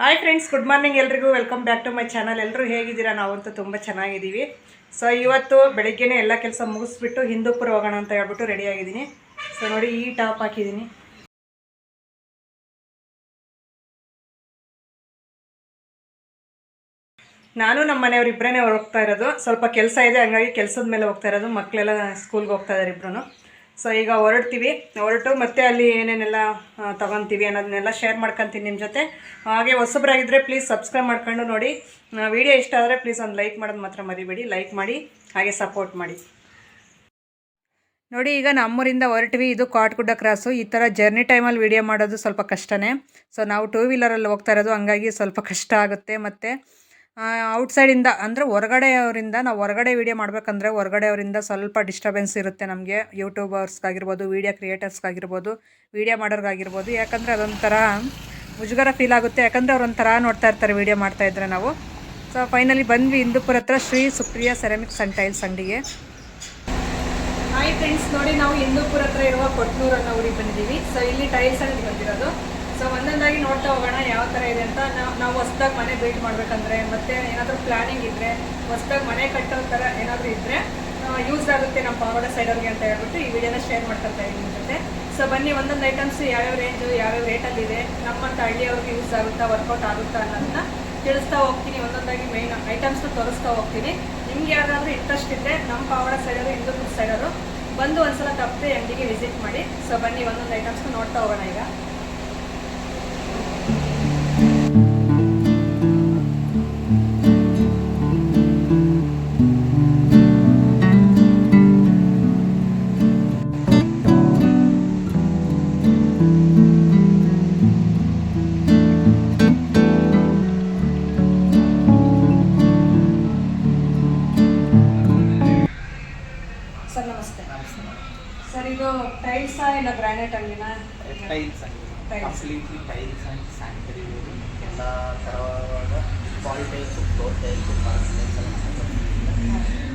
Hi friends good morning ಎಲ್ರಿಗೂ. Welcome back to my channel ಎಲ್ಲರೂ ಹೇಗಿದ್ದೀರಾ? ನಾವಂತೂ ತುಂಬ ಚೆನ್ನಾಗಿದ್ದೀವಿ. ಸೊ ಇವತ್ತು ಬೆಳಗ್ಗೆನೇ ಎಲ್ಲ ಕೆಲಸ ಮುಗಿಸ್ಬಿಟ್ಟು ಹಿಂದೂಪುರ ಹೋಗೋಣ ಅಂತ ಹೇಳ್ಬಿಟ್ಟು ರೆಡಿ ಆಗಿದ್ದೀನಿ. ಸೊ ನೋಡಿ ಈ ಟಾಪ್ ಹಾಕಿದ್ದೀನಿ. ನಾನು ನಮ್ಮ ಮನೆಯವ್ರು ಇಬ್ಬರೇ ಹೋಗ್ತಾ ಇರೋದು. ಸ್ವಲ್ಪ ಕೆಲಸ ಇದೆ, ಹಂಗಾಗಿ ಕೆಲಸದ ಮೇಲೆ ಹೋಗ್ತಾ ಇರೋದು. ಮಕ್ಕಳೆಲ್ಲ ಸ್ಕೂಲ್ಗೆ ಹೋಗ್ತಾ ಇದ್ದಾರೆ ಇಬ್ಬರು ಸೊ ಈಗ ಹೊರಡ್ತೀವಿ. ಹೊರಟು ಮತ್ತೆ ಅಲ್ಲಿ ಏನೇನೆಲ್ಲ ತೊಗೊತೀವಿ ಅನ್ನೋದನ್ನೆಲ್ಲ ಶೇರ್ ಮಾಡ್ಕೊತೀನಿ ನಿಮ್ಮ ಜೊತೆ. ಹಾಗೆ ಹೊಸಬ್ರಾಗಿದ್ದರೆ ಪ್ಲೀಸ್ ಸಬ್ಸ್ಕ್ರೈಬ್ ಮಾಡ್ಕೊಂಡು ನೋಡಿ. ವಿಡಿಯೋ ಇಷ್ಟ ಆದರೆ ಪ್ಲೀಸ್ ಒಂದು ಲೈಕ್ ಮಾಡೋದು ಮಾತ್ರ ಮರಿಬೇಡಿ. ಲೈಕ್ ಮಾಡಿ, ಹಾಗೆ ಸಪೋರ್ಟ್ ಮಾಡಿ. ನೋಡಿ, ಈಗ ನಮ್ಮೂರಿಂದ ಹೊರಟ್ವಿ. ಇದು ಕಾಟ್ಗುಡ್ಡ ಕ್ರಾಸು ಈ ಥರ ಜರ್ನಿ ಟೈಮಲ್ಲಿ ವೀಡಿಯೋ ಮಾಡೋದು ಸ್ವಲ್ಪ ಕಷ್ಟನೇ. ಸೊ ನಾವು ಟೂ ವೀಲರಲ್ಲಿ ಹೋಗ್ತಾ ಇರೋದು, ಹಂಗಾಗಿ ಸ್ವಲ್ಪ ಕಷ್ಟ ಆಗುತ್ತೆ. ಮತ್ತು ಔಟ್ಸೈಡಿಂದ ಅಂದರೆ ಹೊರಗಡೆಯವರಿಂದ, ನಾವು ಹೊರಗಡೆ ವೀಡಿಯೋ ಮಾಡಬೇಕಂದ್ರೆ ಹೊರಗಡೆಯವರಿಂದ ಸ್ವಲ್ಪ ಡಿಸ್ಟರ್ಬೆನ್ಸ್ ಇರುತ್ತೆ ನಮಗೆ. ಯೂಟ್ಯೂಬರ್ಸ್ಗಾಗಿರ್ಬೋದು ವೀಡಿಯೋ ಕ್ರಿಯೇಟರ್ಸ್ಗಾಗಿರ್ಬೋದು ವೀಡಿಯೋ ಮಾಡೋರ್ಗಾಗಿರ್ಬೋದು. ಯಾಕಂದರೆ ಅದೊಂಥರ ಮುಜುಗರ ಫೀಲ್ ಆಗುತ್ತೆ. ಯಾಕಂದರೆ ಅವ್ರೊಂಥರ ನೋಡ್ತಾ ಇರ್ತಾರೆ ವೀಡಿಯೋ ಮಾಡ್ತಾ ಇದ್ರೆ ನಾವು. ಸೊ ಫೈನಲಿ ಬಂದ್ವಿ ಹಿಂದೂಪುರ ಹತ್ರ ಶ್ರೀ ಸುಪ್ರಿಯಾ ಸೆರಾಮಿಕ್ ಟೈಲ್ಸ್ ಅಂಗಡಿಗೆ. ಹಾಯ್ ಫ್ರೆಂಡ್ಸ್ ನೋಡಿ ನಾವು ಹಿಂದೂಪುರ ಹತ್ರ ಇರುವ ಕೊಟ್ನೂರು ಊರಿಗೆ ಬಂದಿದ್ದೀವಿ. ಸೊ ಇಲ್ಲಿ ಟೈಲ್ಸ್ ಅಂಗಡಿ ಬಂದಿರೋದು. ಸೊ ಒಂದೊಂದಾಗಿ ನೋಡ್ತಾ ಹೋಗೋಣ ಯಾವ ಥರ ಇದೆ ಅಂತ ನಾವು ನಾವು ಹೊಸ್ದಾಗಿ ಮನೆ ಬಿಲ್ಡ್ ಮಾಡಬೇಕಂದ್ರೆ, ಮತ್ತೆ ಏನಾದರೂ ಪ್ಲಾನಿಂಗ್ ಇದ್ದರೆ ಹೊಸ್ದಾಗಿ ಮನೆ ಕಟ್ಟೋ ಥರ ಏನಾದರೂ ಇದ್ದರೆ ಯೂಸ್ ಆಗುತ್ತೆ ನಮ್ಮ ಪಾವಡ ಸೈಡವ್ರಿಗೆ ಅಂತ ಹೇಳ್ಬಿಟ್ಟು ಈ ವಿಡಿಯೋನ ಶೇರ್ ಮಾಡ್ಕೊಳ್ತಾ ಇದ್ದೀನಿ ಜೊತೆ. ಸೊ ಬನ್ನಿ, ಒಂದೊಂದು ಐಟಮ್ಸ್ ಯಾವ್ಯಾವ ರೇಂಜು ಯಾವ್ಯಾವ ರೇಟಲ್ಲಿದೆ ನಮ್ಮಂಥ ಹಳ್ಳಿಯವ್ರಿಗೆ ಯೂಸ್ ಆಗುತ್ತಾ ವರ್ಕೌಟ್ ಆಗುತ್ತಾ ಅನ್ನೋದನ್ನ ತಿಳಿಸ್ತಾ ಹೋಗ್ತೀನಿ, ಒಂದೊಂದಾಗಿ ಮೈನ್ ಐಟಮ್ಸ್ನ ತೋರಿಸ್ತಾ ಹೋಗ್ತೀನಿ. ನಿಮ್ಗೆ ಯಾರಾದರೂ ಇಂಟ್ರೆಸ್ಟ್ ಇದ್ದರೆ ನಮ್ಮ ಪಾವಡ ಸೈಡರು ಹಿಂದೂಪುರ ಸೈಡರು ಬಂದು ಒಂದ್ಸಲ ತಪ್ಪದೆ ಅಂಗಡಿಗೆ ವಿಸಿಟ್ ಮಾಡಿ. ಸೊ ಬನ್ನಿ, ಒಂದೊಂದು ಐಟಮ್ಸ್ನ ನೋಡ್ತಾ ಹೋಗೋಣ ಈಗ. ಟೈಲ್ಸಾ granite ಅಂಗಡಿನ tiles Tiles. Completely tiles and sanitary ware ಎಲ್ಲ ಥರವಾದ Pal tiles floor tiles park tiles ಎಲ್ಲ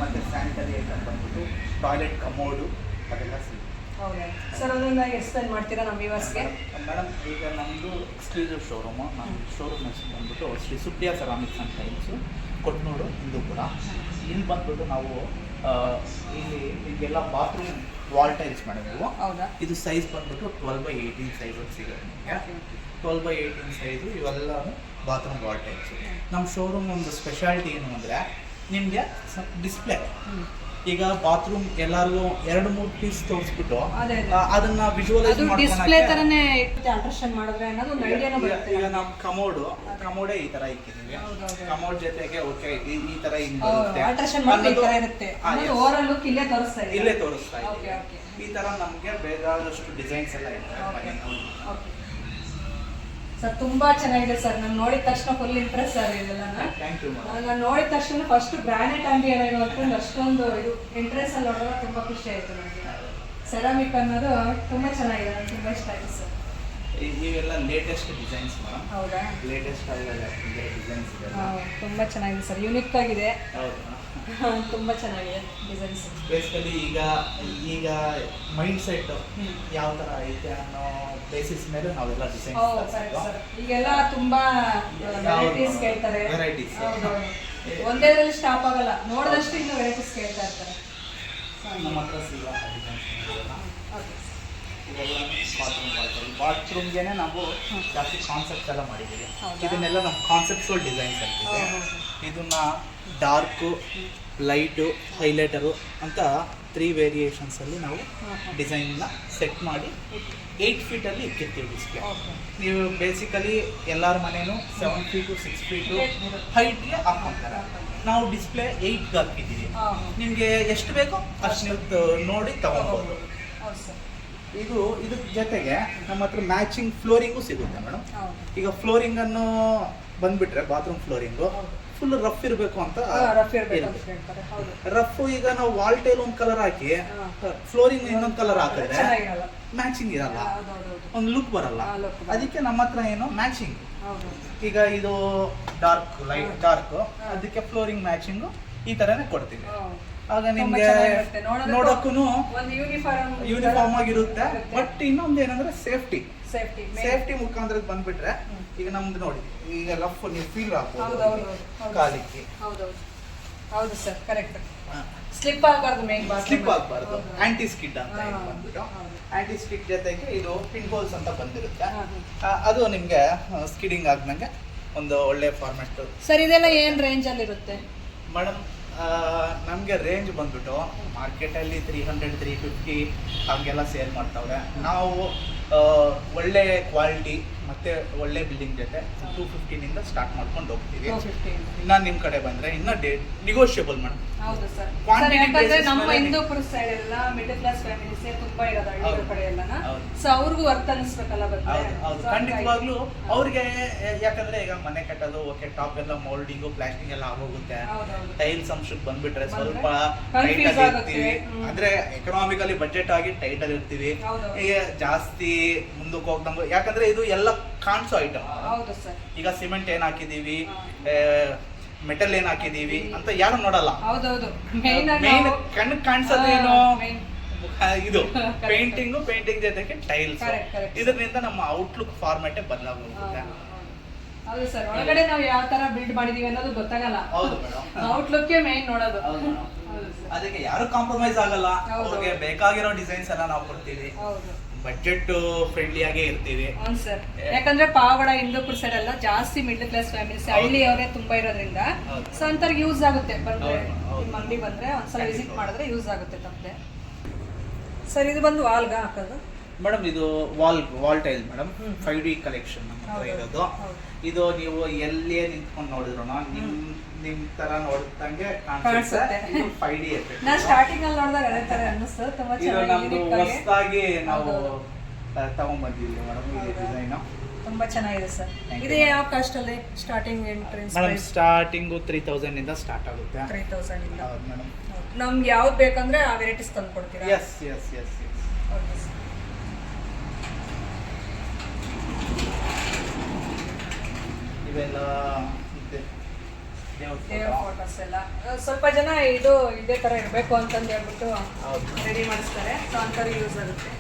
ಮತ್ತು ಸ್ಯಾನಿಟರಿ ಐಟಮ್ ಬಂದ್ಬಿಟ್ಟು ಟಾಯ್ಲೆಟ್ ಕಮೋಡು ಅದೆಲ್ಲ ಸಿಗುತ್ತೆ. ಹೌದಾ? ಸರ್ ಅದನ್ನ ಎಕ್ಸ್ಪ್ಲೈನ್ ಮಾಡ್ತೀರಾ ನಮ್ಮ ವ್ಯೂವರ್ಸ್ಗೆ ಮೇಡಮ್ ಈಗ ನಮ್ಮದು ಎಕ್ಸ್ಕ್ಲೂಸಿವ್ ಶೋರೂಮು ನಮ್ಮ ಶೋರೂಮ್ ಹೆಸರು ಬಂದ್ಬಿಟ್ಟು Shri Supriya ceramics and tiles Kotnur Hindupur ಇಲ್ಲಿ ಬಂದ್ಬಿಟ್ಟು ನಾವು ಇಲ್ಲಿ ಈಗೆಲ್ಲ ಬಾತ್ರೂಮ್ ವಾಲ್ ಟೈಲ್ಸ್ ಹೌದಾ? ಇದು ಸೈಜ್ ಬಂದ್ಬಿಟ್ಟು ಟ್ವೆಲ್ ಬೈ ಏಯ್ಟೀನ್ ಸೈಜ್ ಸಿಗುತ್ತೆ. ನಿಮಗೆ ಟ್ವೆಲ್ ಬೈ ಏಯ್ಟೀನ್ ಸೈಜು ಇವೆಲ್ಲ ಬಾತ್ರೂಮ್ ವಾಲ್ ಟೈಲ್ಸ್ ನಮ್ಮ ಶೋರೂಮ್ ಒಂದು ಸ್ಪೆಷಾಲಿಟಿ ಏನು ಅಂದರೆ ನಿಮಗೆ ಡಿಸ್ಪ್ಲೇ ಈಗ ಬಾತ್ರೂಮ್ ಎಲ್ಲಾರ್ಗು ಎರಡು ಮೂರು ಪೀಸ್ ತೋರಿಸ್ಬಿಟ್ಟು ಅದೇ ಅದೇ. ಅದನ್ನ ವಿಜುವಲೈಸ್ ಡಿಸ್ಪ್ಲೇ ತರನೇ ಆಲ್ಟ್ರೇಷನ್ ಮಾಡಿದ್ರೆ ಅನ್ನೋದು ಒಂದು ಐಡಿಯಾನು ಬರುತ್ತೆ. ಈಗ ನಮ್ಮ ಕಮೋಡು ಕಮೋಡೇ ಈ ತರ ಇಕ್ಕಿದೀವಿ. ಕಮೋಡ್ ಜೊತೆಗೆ ಓಕೆ ಈ ಈ ತರ ಹಿಂಗ್ ಬರುತ್ತೆ. ಆಲ್ಟ್ರೇಷನ್ ಮಾಡಿ ಈ ಥರ ಇರುತ್ತೆ. ಅನ್ನೋದು ಓವರ್ ಲುಕ್ ಇಲ್ಲೇ ತೋರಿಸ್ತಾ ಇದೆ ಇಲ್ಲೇ ತೋರಿಸ್ತಾ ಓಕೆ ಈ ತರ ನಮ್ಗೆ ಬೇಕಾದಷ್ಟು ಡಿಸೈನ್ಸ್ ಎಲ್ಲ ಇದೆ ಓಕೆ ಸರ್ ತುಂಬಾ ಚೆನ್ನಾಗಿದೆ ಸರ್. ನಾನು ನೋಡಿದ ತಕ್ಷಣ ಫುಲ್ ಇಂಪ್ರೆಸ್ ಸರ್ ಇದೆಲ್ಲ ನಾನು. ನೋಡಿದ ತಕ್ಷಣ ಫಸ್ಟ್ ಬ್ರಾಂಡೆಡ್ ಅಂಗಡಿ ಅಂತಂದು ಅಷ್ಟೊಂದು ಇದು ಇಂಟ್ರೆಸ್ಟ್ ಅಲ್ಲಿ ನೋಡಿದ್ರೆ ತುಂಬಾ ಖುಷಿ ಆಯ್ತು ನನಗೆ. ಸೆರಾಮಿಕ್ ಅನ್ನೋದು ತುಂಬಾ ಚೆನ್ನಾಗಿದೆ ನನಗೆ ತುಂಬಾ ಇಷ್ಟ ಆಯ್ತು ಸರ್. ಇವೆಲ್ಲ ಲೇಟೆಸ್ಟ್ ಡಿಸೈನ್ಸ್ ಹೌದಾ? ಲೇಟೆಸ್ಟ್ ಡಿಸೈನ್ಸ್ ಇದೆ ತುಂಬಾ ಚೆನ್ನಾಗಿದೆ ಸರ್. ಯುನಿಕ್ ಆಗಿದೆ. ಹೌದು. ತುಂಬಾ ಚೆನ್ನಾಗಿದೆ ಡಿಸೈನ್ಸ್ ಬೇಸಿಕಲಿ ಈಗ ಈಗ ಮೈಂಡ್ ಸೆಟ್ ಯಾವ ಥರ ಐತೆ ಅನ್ನೋ ಬೇಸಿಸ್ ಮೇಲೆ ನಾವೆಲ್ಲ ಡಿಸೈನ್ ಈಗೆಲ್ಲ ತುಂಬಾ ವೆರೈಟೀಸ್ ಕೇಳ್ತಾರೆ. ವೆರೈಟೀಸ್. ಒಂದೇದ್ರಲ್ಲಿ ಸ್ಟಾಪ್ ಆಗಲ್ಲ. ನೋಡಿದಷ್ಟು ಇನ್ನು ವೆರೈಟೀಸ್ ಕೇಳ್ತಾ ಇರ್ತಾರೆ. ನಮ್ಮ ಹತ್ರ ಸಿಗೋ ಇವೆಲ್ಲ ಬಾತ್ರೂಮ್ ಬಾತ್ರೂಮ್ಗೆ ನಾವು ಜಾಸ್ತಿ ಕಾನ್ಸೆಪ್ಟ್ಸ್ ಎಲ್ಲ ಮಾಡಿದ್ದೀವಿ? ಇದನ್ನೆಲ್ಲ ನಮ್ಮ ಕಾನ್ಸೆಪ್ಟ್ಸ್ಗಳು ಡಿಸೈನ್ಸ್ ಅಂತಿದೆ. ಇದನ್ನ ಡಾರ್ಕು ಲೈಟು ಹೈಲೈಟರು ಅಂತ ತ್ರೀ ವೇರಿಯೇಷನ್ಸಲ್ಲಿ ನಾವು ಡಿಸೈನ್ನ ಸೆಟ್ ಮಾಡಿ ಏಯ್ಟ್ ಫೀಟಲ್ಲಿ ಇಟ್ಟಿರ್ತೀವಿ ಡಿಸ್ಪ್ಲೇ ನೀವು ಬೇಸಿಕಲಿ ಎಲ್ಲರ ಮನೇನು ಸೆವೆನ್ ಫೀಟು ಸಿಕ್ಸ್ ಫೀಟು ಹೈಟ್ಗೆ ಹಾಕ್ಕೊಂತಾರೆ ನಾವು ಡಿಸ್ಪ್ಲೇ ಏಯ್ಟ್ಗೆ ಹಾಕಿದ್ದೀವಿ. ನಿಮಗೆ ಎಷ್ಟು ಬೇಕೋ ಅಷ್ಟು ನೀವು ನೋಡಿ ತಗೊಬೋದು. ಇದು ಇದ್ರ ಜೊತೆಗೆ ನಮ್ಮ ಹತ್ರ ಮ್ಯಾಚಿಂಗ್ ಫ್ಲೋರಿಂಗು ಸಿಗುತ್ತೆ ಮೇಡಮ್ ಈಗ ಫ್ಲೋರಿಂಗ್ ಅನ್ನು ಬಂದ್ಬಿಟ್ರೆ ಬಾತ್ರೂಮ್ ಫ್ಲೋರಿಂಗು ಫುಲ್ ರಫ್ ಇರಬೇಕು ಅಂತ ರಫ್ ಈಗ ನಾವು ವಾಲ್ ಟೈಲ್ ಒಂದು ಕಲರ್ ಹಾಕಿ ಫ್ಲೋರಿಂಗ್ ಇನ್ನೊಂದು ಕಲರ್ ಹಾಕಿದ್ರೆ ಮ್ಯಾಚಿಂಗ್ ಇರಲ್ಲ. ಒಂದ್ ಲುಕ್ ಬರಲ್ಲ. ಅದಕ್ಕೆ ನಮ್ಮ ಹತ್ರ ಏನು ಮ್ಯಾಚಿಂಗ್ ಈಗ ಇದು ಡಾರ್ಕ್ ಲೈಟ್. ಡಾರ್ಕ್ ಅದಕ್ಕೆ ಫ್ಲೋರಿಂಗ್ ಮ್ಯಾಚಿಂಗು ಈ ತರನೇ ಕೊಡ್ತೀವಿ. ಆಗ ನಿಮ್ಗೆ ನೋಡಕ್ಕೂ ಒಂದು ಯೂನಿಫಾರ್ಮ್ ಯೂನಿಫಾರ್ಮ್ ಆಗಿರುತ್ತೆ. ಬಟ್ ಇನ್ನೊಂದು ಏನಂದ್ರೆ ಸೇಫ್ಟಿ ಸೇಫ್ಟಿ ಸೇಫ್ಟಿ ಮುಖಾಂತರ ಬಂದ್ಬಿಟ್ರೆ ಈಗ ನಮ್ದು ನೋಡಿ ಈಗ ರಫ್ ನೀವು ಫೀಲ್ ಹೌದು ಕಾಲಿಕ್ಕೆ. ಹೌದು ಸರ್ ಕರೆಕ್ಟ್ ಸ್ಲಿಪ್ ಆಗಬಾರ್ದು ಮೇನ್ ಸ್ಲಿಪ್ ಆಗಬಾರ್ದು. ಆಂಟಿ ಸ್ಕಿಡ್ ಅಂತ. ಬಂದ್ಬಿಟ್ಟು. ಆಂಟಿ ಸ್ಕಿಡ್ ಜೊತೆಗೆ ಇದು ಪಿನ್ ಹೋಲ್ಸ್ ಅಂತ ಬಂದಿರುತ್ತೆ. ಅದು ನಿಮಗೆ ಸ್ಕಿಡಿಂಗ್ ಆದ್ಮೇಲೆ ಒಂದು ಒಳ್ಳೆ ಫಾರ್ಮೆಟ್ ಸರ್ ಇದೆಲ್ಲ ಏನ್ ರೇಂಜ್ ಅಲ್ಲಿ ಇರುತ್ತೆ? ಮೇಡಮ್ ನಮಗೆ ರೇಂಜ್ ಬಂದ್ಬಿಟ್ಟು ಮಾರ್ಕೆಟಲ್ಲಿ ತ್ರೀ ಹಂಡ್ರೆಡ್ ತ್ರೀ ಫಿಫ್ಟಿ ಹಾಗೆಲ್ಲ ಸೇಲ್ ಮಾಡ್ತಾವ್ರೆ. ನಾವು ಒಳ್ಳೆ ಕ್ವಾಲಿಟಿ ಮತ್ತೆ ಒಳ್ಳೆ ಬಿಲ್ಡಿಂಗ್ ಜೊತೆ ಟೂ ಇಂದ ಸ್ಟಾರ್ಟ್ ಮಾಡ್ಕೊಂಡು ಹೋಗ್ತೀವಿ. ಇನ್ನ ನಿಮ್ಮ ಕಡೆ ಬಂದ್ರೆ ಇನ್ನ ಡೇ ನಿಗೋಷಿಯಬಲ್ ಮೇಡಮ್ ಹೌದು ಸರ್. ಯಾಕಂದ್ರೆ ನಮ್ಮ ಹಿಂದೂಪುರ ಸೈಡ್ ಎಲ್ಲ ಮಿಡಲ್ ಕ್ಲಾಸ್ ಫ್ಯಾಮಿಲೀಸ್ ತುಂಬಾ ಇರೋದು ಹಳ್ಳಿ ಕಡೆ ಎಲ್ಲನ. ಸೊ ಅವ್ರಿಗೂ ಅನಿಸ್ಬೇಕಲ್ಲ ಹೌದು ಹೌದು. ಖಂಡಿತವಾಗ್ಲೂ ಅವ್ರಿಗೆ ಯಾಕಂದ್ರೆ ಈಗ ಮನೆ ಕಟ್ಟೋದು ಓಕೆ ಟಾಪ್ ಎಲ್ಲ ಮೋಲ್ಡಿಂಗು ಪ್ಲಾಸ್ಟಿಂಗ್ ಎಲ್ಲ ಆಗೋಗುತ್ತೆ. ಟೈಲ್ಸ್ ಅಂಶಕ್ಕೆ ಬಂದ್ಬಿಟ್ರೆ ಸ್ವಲ್ಪ ಟೈಟ್. ಅಂದ್ರೆ ಎಕನಾಮಿಕಲಿ ಬಜೆಟ್ ಆಗಿ ಟೈಟ್. ಈಗ ಜಾಸ್ತಿ ಮುಂದಕ್ಕೆ ಹೋಗ್ದಂಗ ಯಾಕಂದ್ರೆ ಇದು ಎಲ್ಲ ಕಾಣಿಸೋ ಐಟಮ್ ಹೌದು ಸರ್. ಈಗ ಸಿಮೆಂಟ್ ಏನ್ ಹಾಕಿದೀವಿ ಮೆಟಲ್ ಏನ್ ಹಾಕಿದೀವಿ ಅಂತ ಯಾರು ನೋಡಲ್ಲ. ಹೌದೌದು. ಮೇನ್ ಕಣ್ಣು ಕಾಣಿಸೋದೇನು. ಇದು. ಪೇಂಟಿಂಗ್ ಪೇಂಟಿಂಗು ಜೊತೆಗೆ ಟೈಲ್ಸ್. ಇದರಿಂದ ನಮ್ಮ ಔಟ್ಲುಕ್ ಫಾರ್ಮೆಟ್ ಬದಲಾಗುತ್ತೆ ಹೌದು ಸರ್. ಒಳಗಡೆ ನಾವು ಯಾವ ತರ ಬಿಲ್ಡ್ ಮಾಡಿದೀವಿ ಅನ್ನೋದು ಗೊತ್ತಾಗಲ್ಲ. ಹೌದು ಮೇಡಮ್. ಔಟ್ಲುಕ್ ಮೇನ್ ನೋಡೋದು. ಹೌದು. ಅದಕ್ಕೆ ಯಾರು ಕಾಂಪ್ರಮೈಸ್ ಆಗಲ್ಲ. ಹೌದು. ಅವ್ರಿಗೆ ಬೇಕಾಗಿರೋ ಡಿಸೈನ್ಸ್ ಎಲ್ಲ ನಾವು ಕೊಡ್ತೀವಿ. ಹೌದು. ಬಜೆಟ್ ಫ್ರೆಂಡ್ಲಿ ಆಗೇ ಇರ್ತೀವಿ. ಸರ್. ಯಾಕಂದ್ರೆ ಪಾವಗಡ ಹಿಂದೂಪುರ ಸೈಡ್ ಎಲ್ಲ ಜಾಸ್ತಿ ಮಿಡ್ಲ್ ಕ್ಲಾಸ್ ಫ್ಯಾಮಿಲೀಸ್ ಹಳ್ಳಿ ಅವರೇ ತುಂಬಾ ಇರೋದ್ರಿಂದ ಸೊ ಅಂತವ್ರಿಗೆ ಯೂಸ್ ಆಗುತ್ತೆ ಬಂದ್ರೆ. ನಿಮ್ಮ ಅಂಗಡಿ ಬಂದ್ರೆ ಒಂದ್ಸಲ. ವಿಸಿಟ್ ಮಾಡಿದ್ರೆ ಯೂಸ್ ಆಗುತ್ತೆ ತಪ್ಪದೆ ಸರ್ ಇದು ಬಂದು ವಾಲ್ಗ ಹಾಕೋದು? ಮೇಡಮ್ ಇದು wall wall tile madam. Five D collection ನಮ್ಮ ಹತ್ರ ಇರೋದು. ಇದು ನೀವು ಎಲ್ಲೇ ನಿಂತ್ಕೊಂಡು ನೋಡಿದ್ರು ನಿಮ್ ನಿಮ್ ತರ ನೋಡಿದಂಗೆ ಕಾಣಿಸುತ್ತೆ. ಫೈವ್ ಡಿ ನಾ ಸ್ಟಾರ್ಟಿಂಗ್ ಅಲ್ಲಿ ನೋಡಿದಾಗ ಅದೇ ತರ ಅನ್ನಿಸ್ತು. ತುಂಬಾ ಚೆನ್ನಾಗಿ ನಮ್ದು ಹೊಸದಾಗಿ ನಾವು ತಗೊಂಡ್ಬಂದಿದ್ವಿ ಮೇಡಮ್ ಈ? ಡಿಸೈನ್. ತುಂಬಾ ಚೆನ್ನಾಗಿದೆ ಸರ್. ಇದು ಯಾವ ಕಾಸ್ಟ್ ಅಲ್ಲಿ starting entrance madam starting three thousand ಇಂದ ಸ್ಟಾರ್ಟ್ ಆಗುತ್ತೆ. ತ್ರೀ ತೌಸಂಡ್ ಇಂದ. ಮೇಡಮ್. ನಮ್ಗೆ ಯಾವ್ದು ಬೇಕಂದ್ರೆ ಆ ವೆರೈಟೀಸ್ ತಂದು ಕೊಡ್ತೀರಾ yes yes yes yes Okay, ಇವೆಲ್ಲ ಇದೆ ದೇವ್ರ ದೇವ್ರ ಫೋಟೋಸ್ ಎಲ್ಲ. ಸ್ವಲ್ಪ ಜನ ಇದು ಇದೇ ತರ ಇರಬೇಕು ಅಂತಂದು ಹೇಳ್ಬಿಟ್ಟು ರೆಡಿ ಮಾಡಿಸ್ತಾರೆ. ಸೊ ಅಂಥವ್ರಿಗೆ ಯೂಸ್ ಆಗುತ್ತೆ.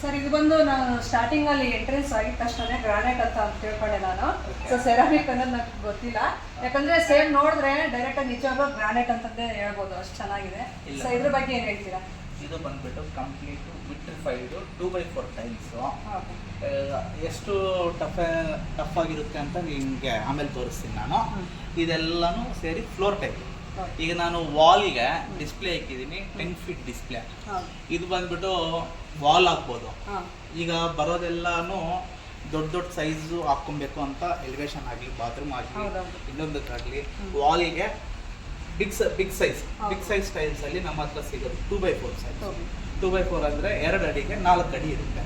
ಸರ್ ಇದು ಬಂದು ನಾನು ಸ್ಟಾರ್ಟಿಂಗ್ ಅಲ್ಲಿ ಎಂಟ್ರೆನ್ಸ್ ಆಗಿದ ತಕ್ಷಣ ಗ್ರಾನೈಟ್ ಅಂತ ತಿಳ್ಕೊಂಡೆ ನಾನು. ಸೊ ಸೆರಾಮಿಕ್ ಅನ್ನೋದು ನನಗೆ ಗೊತ್ತಿಲ್ಲ. ಯಾಕಂದ್ರೆ ಸೇಮ್ ನೋಡಿದ್ರೆ ಡೈರೆಕ್ಟ್ ಆಗಿ ನಿಜವಾಗ್ಲೂ ಗ್ರಾನೈಟ್ ಅಂತಂದೇ ಹೇಳ್ಬೋದು. ಅಷ್ಟು ಚೆನ್ನಾಗಿದೆ. ಇಲ್ಲ. ಸೊ ಇದ್ರ ಬಗ್ಗೆ ಏನು ಹೇಳ್ತೀರಾ? ಇದು ಬಂದ್ಬಿಟ್ಟು complete vitrified two by four tiles okay ಎಷ್ಟು ಟಫ್ ಟಫ್ ಆಗಿರುತ್ತೆ ಅಂತ ನಿಮಗೆ ಆಮೇಲೆ ತೋರಿಸ್ತೀನಿ ನಾನು. ಹ್ಮ್. ಇದೆಲ್ಲನೂ ಸೇರಿ ಫ್ಲೋರ್ ಟೈಪ್. ಈಗ ನಾನು ವಾಲ್ಗೆ ಡಿಸ್ಪ್ಲೇ ಹಾಕಿದ್ದೀನಿ ಟೆನ್ ಫೀಟ್ ಡಿಸ್ಪ್ಲೇ ಇದು ಬಂದ್ಬಿಟ್ಟು ವಾಲ್ ಹಾಕ್ಬೋದು ಹಾಂ. ಈಗ ಬರೋದೆಲ್ಲಾನು ದೊಡ್ಡ ದೊಡ್ಡ ಸೈಜು ಹಾಕ್ಕೊಬೇಕು ಅಂತ ಎಲಿವೇಶನ್ ಆಗಲಿ ಬಾತ್ರೂಮ್ ಆಗಲಿ. ಇನ್ನೊಂದಕ್ಕಾಗಲಿ. ವಾಲಿಗೆ big big size big size tiles ಅಲ್ಲಿ ನಮ್ಮ ಹತ್ರ ಸಿಗೋದು two by four size. Two by four ಅಂದರೆ ಎರಡು ಅಡಿಗೆ ನಾಲ್ಕು ಅಡಿ ಇರುತ್ತೆ.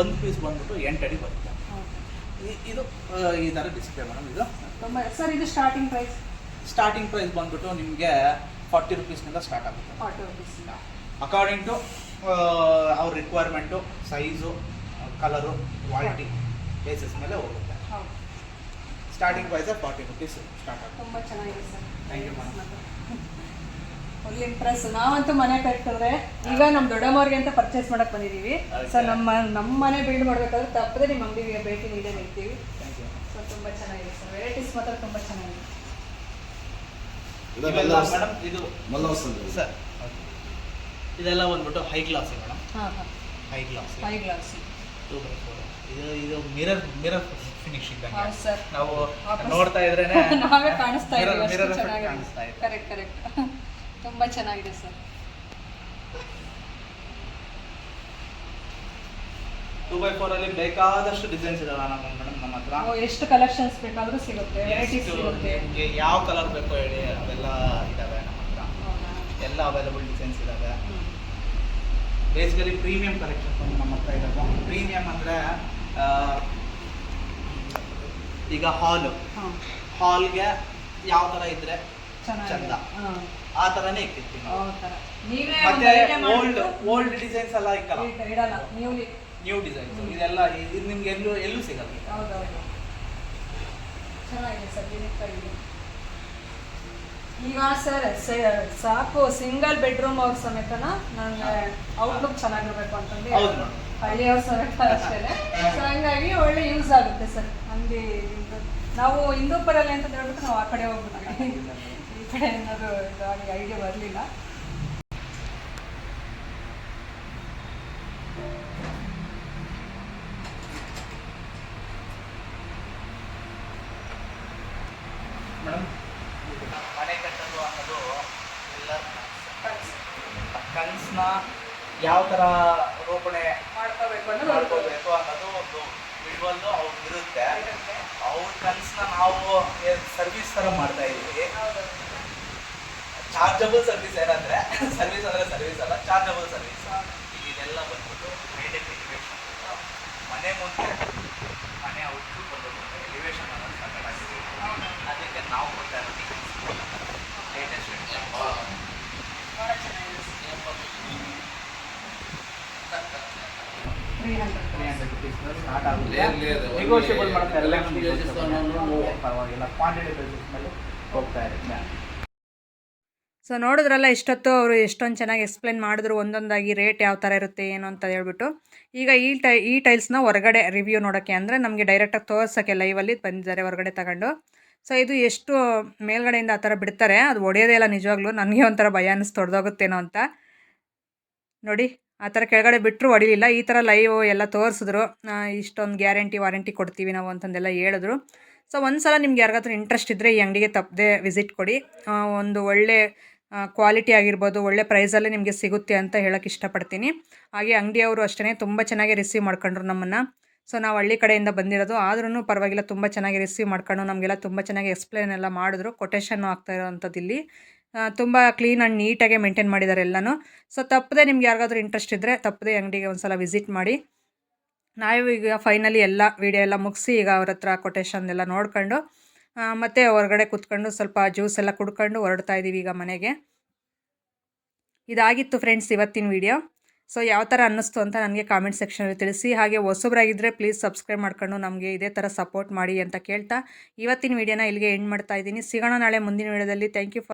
ಒಂದು ಪೀಸ್ ಬಂದ್ಬಿಟ್ಟು ಎಂಟು ಅಡಿ ಬರುತ್ತೆ. ಇದು ಈ ಥರ ಡಿಸ್ಪ್ಲೇ ಮೇಡಮ್ ಇದು. ಸರ್ ಇದು ಸ್ಟಾರ್ಟಿಂಗ್ ಪ್ರೈಸ್ ಸ್ಟಾರ್ಟಿಂಗ್ ಪ್ರೈಸ್ ಬಂದ್ಬಿಟ್ಟು ನಿಮಗೆ ಫಾರ್ಟಿ ರುಪೀಸ್ನಿಂದ ಸ್ಟಾರ್ಟ್ ಆಗುತ್ತೆ. ಫಾರ್ಟಿ ರುಪೀಸ್ ಅಕಾರ್ಡಿಂಗ್ ಟು ಅವ್ರ requirement size colour quality basis ಮೇಲೆ ಹೋಗುತ್ತೆ. ಹೌದು. Starting price forty rupees start ಆಗುತ್ತೆ. ತುಂಬ ಚೆನ್ನಾಗಿದೆ sir. Thank you. Full impress ನಾವಂತೂ ಮನೆ ಕಟ್ಟಿದ್ರೆ ಈಗ ನಮ್ಮ ದೊಡ್ಡಮ್ಮವ್ರಿಗೆ ಅಂತ ಪರ್ಚೇಸ್ ಮಾಡಕ್ ಬಂದಿದ್ದೀವಿ. ಸರ್ ನಮ್ಮ ನಮ್ಮ ಮನೆ ಬಿಲ್ಡ್ ಮಾಡ್ಬೇಕಾದ್ರೆ ತಪ್ಪದೆ ನಿಮ್ಮ ಅಂಗಡಿಗೆ ಭೇಟಿ ನೀಡೇ ನಿಂತೀವಿ. ಥ್ಯಾಂಕ್ ಯು ಸೊ ತುಂಬ ಚೆನ್ನಾಗಿದೆ ಸರ್. ವೆರೈಟೀಸ್ ಮಾತ್ರ ತುಂಬ ಚೆನ್ನಾಗಿದೆ. ಇವೆಲ್ಲ ಮೇಡಮ್ ಇದು ಸರ್ ಇದೆಲ್ಲ ಬಂದ್ಬಿಟ್ಟು ಹೈ ಕ್ಲಾಸ್ ಮೇಡಮ್ ಹಾಂ ಹಾಂ. High class high glass two by four ಇದು ಇದು ಮಿರರ್ ಮಿರರ್ ಫಿನಿಶಿಂಗ್ ಹೌದು ಸರ್. ನಾವು ನೋಡ್ತಾ ಇದ್ರೆ ನಾವೇ ಕಾಣಿಸ್ತಾ Mirror- ಇದ್ದೀವಿ ಕಾಣಿಸ್ತಾ ಇದೆ. ಕರೆಕ್ಟ್ ಕರೆಕ್ಟ್ ತುಂಬ ಚೆನ್ನಾಗಿದೆ ಸರ್. ಟೂ ಬೈ ಫೋರ್ ಅಲ್ಲಿ ಬೇಕಾದಷ್ಟು ಡಿಸೈನ್ಸ್ ಇದಾವೆ ನಮ್ಮ ಮೇಡಮ್ ನಮ್ಮ ಹತ್ರ. ಎಷ್ಟು ಕಲೆಕ್ಷನ್ಸ್ ಬೇಕಾದರೂ ಸಿಗುತ್ತೆ ವೆರೈಟೀಸ್ ಸಿಗುತ್ತೆ. ನಿಮ್ಗೆ ಯಾವ ಕಲರ್ ಬೇಕೋ ಹೇಳಿ ಅವೆಲ್ಲ ಇದಾವೆ ನಮ್ಮ ಹತ್ರ? ಎಲ್ಲ ಅವೈಲಬಲ್ ಡಿಸೈನ್ಸ್ ಇದಾವೆ. ಬೇಸಿಕಲಿ ಪ್ರೀಮಿಯಂ ಕಲೆಕ್ಷನ್ಸ್ ನಮ್ಮ ಹತ್ರ ಇರೋದು ಪ್ರೀಮಿಯಂ ಅಂದರೆ ಈಗ ಹಾಲು ಹಾಲ್ಗೆ ಯಾವ ಥರ ಇದ್ರೆ ಚಂದ. ಆ ಥರನೇ ಇಟ್ಟಿರ್ತೀವಿ ನಾವು. ನೀವೇ ಮತ್ತೆ ಓಲ್ಡ್ ಓಲ್ಡ್ ಡಿಸೈನ್ಸ್ ಎಲ್ಲ ಇಕ್ಕಲ್ಲ? ನೀವು ನ್ಯೂ ಡಿಸೈನ್ಸ್ ಇದೆಲ್ಲ ಇದು ನಿಮ್ಗೆ ಎಲ್ಲೂ ಎಲ್ಲೂ ಸಿಗಲ್ಲ ಚೆನ್ನಾಗಿದೆ ಸರ್ ಈಗ ಸರ್ ಸಾಕು ಸಿಂಗಲ್ ಬೆಡ್ರೂಮ್ ಅವ್ರ ಸಮೇತನ ನನಗೆ ಔಟ್ಲುಕ್ ಚೆನ್ನಾಗಿರ್ಬೇಕು ಅಂತಂದು ಹೌದು ಅವ್ರ ಹಳ್ಳಿಯವ್ರ ಸಮೇತ ಅಷ್ಟೇ ಸೊ ಹಂಗಾಗಿ ಒಳ್ಳೆ ಯೂಸ್ ಆಗುತ್ತೆ ಸರ್. ಹಂಗೆ ನಾವು ಹಿಂದೂಪರಲ್ಲಿ ಅಂತ ಹೇಳ್ಬಿಟ್ಟು ನಾವು ಆ ಕಡೆ ಹೋಗ್ಬಿಟ್ಟು ಈ ಕಡೆ ಏನಾದ್ರು ಇದು ಐಡಿಯಾ ಬರಲಿಲ್ಲ. ಕನಸನ್ನ ಯಾವ ಥರ ರೋಪಣೆ ಮಾಡ್ಕೋಬೇಕು ಅನ್ನೋದು ಮಾಡ್ಕೋಬೇಕು ಅನ್ನೋದು ಒಂದು ಅವ್ರಿಗೆ ಇರುತ್ತೆ. ಅವ್ರ ಕನಸನ್ನ ನಾವು ಸರ್ವಿಸ್ ಥರ ಮಾಡ್ತಾ ಇದ್ದೀವಿ. ಚಾರ್ಜಬಲ್ ಸರ್ವಿಸ್ ಏನಂದ್ರೆ ಸರ್ವಿಸ್ ಅಂದ್ರೆ ಸರ್ವಿಸ್ ಅಲ್ಲ ಚಾರ್ಜಬಲ್ ಸರ್ವಿಸ್ ಇದೆಲ್ಲ ಬಂದ್ಬಿಟ್ಟು ಎಲಿವೇಶನ್ ಮನೆ ಮುಂದೆ ನೆಗೋಷಿಯಬಲ್ ಮಾಡ್ತಾರೆ ಎಲ್ಲ Eleven places ಅನ್ನು ಪರವಾಗಿಲ್ಲ. ಕ್ವಾಂಟಿಟಿ ಬೇಸಿಸ್ ಮೇಲೆ ಹೋಗ್ತಾ ಇರುತ್ತೆ ಸೊ ನೋಡಿದ್ರಲ್ಲ ಇಷ್ಟೊತ್ತು ಅವರು ಎಷ್ಟೊಂದು ಚೆನ್ನಾಗಿ ಎಕ್ಸ್ಪ್ಲೈನ್ ಮಾಡಿದ್ರು ಒಂದೊಂದಾಗಿ ರೇಟ್ ಯಾವ ಥರ ಇರುತ್ತೆ ಏನು ಅಂತ ಹೇಳ್ಬಿಟ್ಟು. ಈಗ ಈ ಟೈ ಈ ಟೈಲ್ಸ್ನ ಹೊರಗಡೆ ರಿವ್ಯೂ ನೋಡೋಕ್ಕೆ ಅಂದರೆ ನಮಗೆ ಡೈರೆಕ್ಟಾಗಿ ತೋರ್ಸೋಕ್ಕೆ ಲೈವಲ್ಲಿ ಬಂದಿದ್ದಾರೆ ಹೊರಗಡೆ ತಗೊಂಡು. ಸೊ ಇದು ಎಷ್ಟು ಮೇಲ್ಗಡೆಯಿಂದ ಆ ಥರ ಬಿಡ್ತಾರೆ ಅದು ಒಡೆಯೋದೇ ಇಲ್ಲ ನಿಜವಾಗ್ಲೂ. ನನಗೆ ಒಂಥರ ಭಯ ಅನ್ನಿಸ್ತು ಹೊಡೆದೋಗುತ್ತೇನೋ ಅಂತ. ನೋಡಿ. ಆ ಥರ ಕೆಳಗಡೆ ಬಿಟ್ಟರು ಹೊಡಿಲಿಲ್ಲ. ಈ ಥರ ಲೈವ್ ಎಲ್ಲ ತೋರಿಸಿದ್ರು. ಇಷ್ಟೊಂದು ಗ್ಯಾರಂಟಿ ವಾರಂಟಿ ಕೊಡ್ತೀವಿ ನಾವು ಅಂತಂದೆಲ್ಲ ಹೇಳಿದ್ರು. ಸೊ ಒಂದು ಸಲ ನಿಮ್ಗೆ ಯಾರಿಗಾದ್ರೂ ಇಂಟ್ರೆಸ್ಟ್ ಇದ್ದರೆ ಈ ಅಂಗಡಿಗೆ ತಪ್ಪದೆ ವಿಸಿಟ್ ಕೊಡಿ. ಒಂದು ಒಳ್ಳೆ ಕ್ವಾಲಿಟಿ ಆಗಿರ್ಬೋದು, ಒಳ್ಳೆ ಪ್ರೈಸಲ್ಲೇ ನಿಮಗೆ ಸಿಗುತ್ತೆ ಅಂತ ಹೇಳೋಕ್ಕೆ ಇಷ್ಟಪಡ್ತೀನಿ. ಹಾಗೆ ಅಂಗಡಿಯವರು ಅಷ್ಟೇ ತುಂಬ ಚೆನ್ನಾಗಿ ರಿಸೀವ್ ಮಾಡ್ಕೊಂಡ್ರು ನಮ್ಮನ್ನು. ಸೊ ನಾವು ಹಳ್ಳಿ ಕಡೆಯಿಂದ ಬಂದಿರೋದು. ಆದ್ರೂ ಪರವಾಗಿಲ್ಲ, ತುಂಬ ಚೆನ್ನಾಗಿ ರಿಸೀವ್ ಮಾಡ್ಕೊಂಡು ನಮಗೆಲ್ಲ ತುಂಬ ಚೆನ್ನಾಗಿ ಎಕ್ಸ್ಪ್ಲೇನ್ ಎಲ್ಲ ಮಾಡಿದ್ರು. ಕೊಟೇಶನ್ನು ಆಗ್ತಾ ಇರೋವಂಥದ್ದು ಇಲ್ಲಿ ತುಂಬ ಕ್ಲೀನ್ ಆ್ಯಂಡ್ ನೀಟಾಗೆ ಮೇಂಟೈನ್ ಮಾಡಿದ್ದಾರೆ ಎಲ್ಲನೂ. ಸೊ ತಪ್ಪದೆ ನಿಮ್ಗೆ ಯಾರಿಗಾದ್ರೂ ಇಂಟ್ರೆಸ್ಟ್ ಇದ್ದರೆ ತಪ್ಪದೆ ಅಂಗಡಿಗೆ ಒಂದು ಸಲ ವಿಸಿಟ್ ಮಾಡಿ. ನಾವು ಈಗ ಫೈನಲಿ ಎಲ್ಲ ವಿಡಿಯೋ ಎಲ್ಲ ಮುಗಿಸಿ ಈಗ ಅವ್ರ ಹತ್ರ ಕೊಟೇಶನ್ ಎಲ್ಲ ನೋಡ್ಕೊಂಡು ಮತ್ತು ಹೊರಗಡೆ ಕೂತ್ಕೊಂಡು ಸ್ವಲ್ಪ ಜ್ಯೂಸ್ ಎಲ್ಲ ಕುಡ್ಕೊಂಡು ಹೊರಡ್ತಾ ಇದ್ದೀವಿ ಈಗ ಮನೆಗೆ. ಇದಾಗಿತ್ತು ಫ್ರೆಂಡ್ಸ್ ಇವತ್ತಿನ ವಿಡಿಯೋ ಸೊ ಯಾವ ಥರ ಅನ್ನಿಸ್ತು ಅಂತ ನನಗೆ ಕಾಮೆಂಟ್ ಸೆಕ್ಷನಲ್ಲಿ ತಿಳಿಸಿ. ಹಾಗೆ ಹೊಸಬ್ರಾಗಿದ್ದರೆ ಪ್ಲೀಸ್ ಸಬ್ಸ್ಕ್ರೈಬ್ ಮಾಡ್ಕೊಂಡು ನಮಗೆ ಇದೇ ಥರ ಸಪೋರ್ಟ್ ಮಾಡಿ ಅಂತ ಕೇಳ್ತಾ. ಇವತ್ತಿನ ವಿಡಿಯೋನ ಇಲ್ಲಿಗೆ ಎಂಡ್ ಮಾಡ್ತಾ ಇದ್ದೀನಿ. ಸಿಗೋಣ ನಾಳೆ ಮುಂದಿನ ವಿಡಿಯೋದಲ್ಲಿ ಥ್ಯಾಂಕ್ ಯು